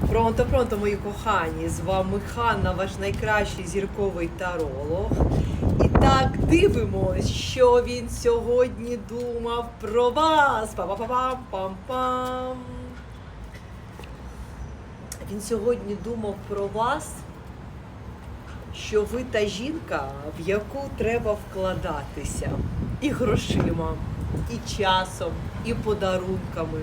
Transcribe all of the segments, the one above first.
Пронто, пронто, мої кохані! З вами Ханна, ваш найкращий зірковий таролог. І так дивимось, що він сьогодні думав про вас. Па-па-па-пам-пам-пам. Він сьогодні думав про вас, що ви та жінка, в яку треба вкладатися і грошима, і часом, і подарунками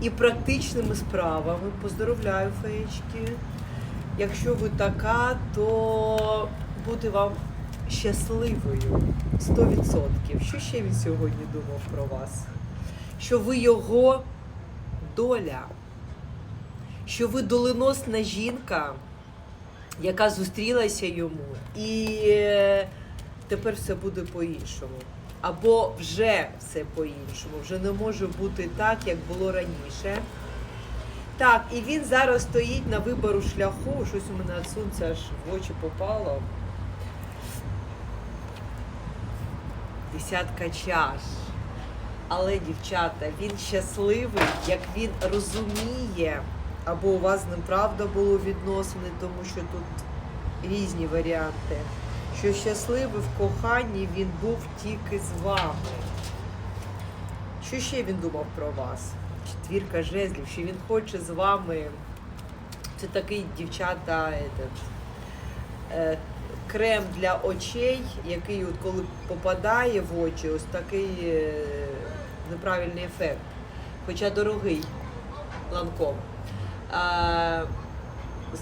і практичними справами. Поздоровляю, феєчки. Якщо ви така, то бути вам щасливою 100%. Що ще він сьогодні думав про вас? Що ви його доля, що ви доленосна жінка, яка зустрілася йому, і тепер все буде по-іншому. Або вже все по-іншому, вже не може бути так, як було раніше. Так, і він зараз стоїть на вибору шляху. Щось у мене від сонця аж в очі попало. Десятка чаш. Але, дівчата, він щасливий, як він розуміє, або у вас з ним правда було відносини, тому що тут різні варіанти. Що щасливий в коханні він був тільки з вами. Що ще він думав про вас? Четвірка жезлів, що він хоче з вами. Це такий дівчата, этот, е, крем для очей, який от коли попадає в очі, ось такий е, неправильний ефект. Хоча дорогий ланком. А,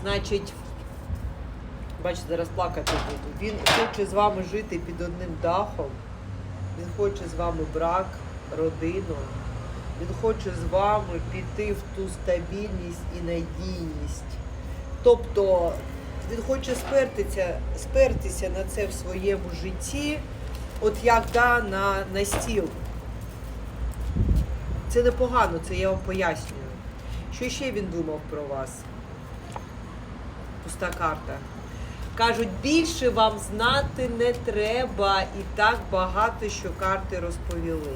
значить, бачите, зараз плакати буду. Він хоче з вами жити під одним дахом. Він хоче з вами брак, родину. Він хоче з вами піти в ту стабільність і надійність. Тобто він хоче спертися, спертися на це в своєму житті, от як да, на, на стіл. Це непогано, це я вам пояснюю. Що ще він думав про вас? Пуста карта. Кажуть, більше вам знати не треба і так багато, що карти розповіли.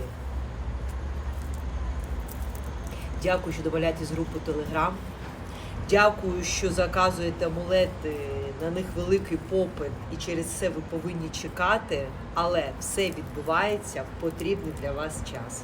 Дякую, що додаєте з групи Телеграм. Дякую, що заказуєте амулети, на них великий попит, і через це ви повинні чекати, але все відбувається в потрібний для вас час.